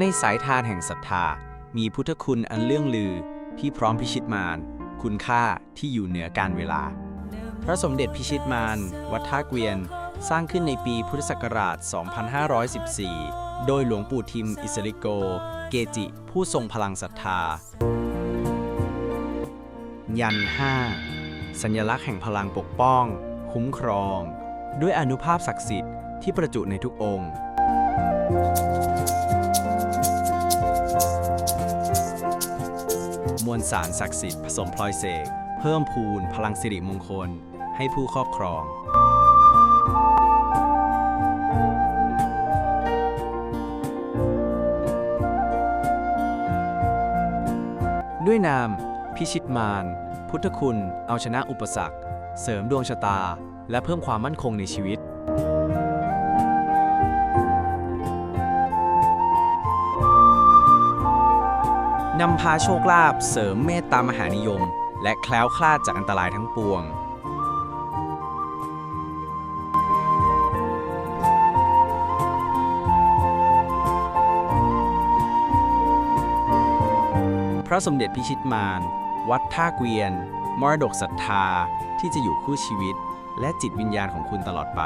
ในสายทานแห่งศรัทธา มีพุทธคุณอันเลื่องลือที่พร้อมพิชิตมาร คุณค่าที่อยู่เหนือการเวลา พระสมเด็จพิชิตมาร วัดท่าเกวียน สร้างขึ้นในปีพุทธศักราช 2514 โดยหลวงปู่ทิมอิสริโก เกจิผู้ทรงพลังศรัทธา ยัน5สัญลักษณ์แห่งพลังปกป้อง คุ้มครอง ด้วยอนุภาพศักดิ์สิทธิ์ที่ประจุในทุกองค์ มวลสารศักดิ์สิทธิ์ผสมพลอยเสก เพิ่มพูนพลังสิริมงคล ให้ผู้ครอบครอง ด้วยนาม พิชิตมาร พุทธคุณ เอาชนะอุปสรรค เสริมดวงชะตา และเพิ่มความมั่นคงในชีวิต นำพาโชคลาภเสริมเมตตามหานิยม และแคล้วคลาดจากอันตรายทั้งปวง พระสมเด็จพิชิตมาร วัดท่าเกวียน มรดกศรัทธาที่จะอยู่คู่ชีวิต และจิตวิญญาณของคุณตลอดไป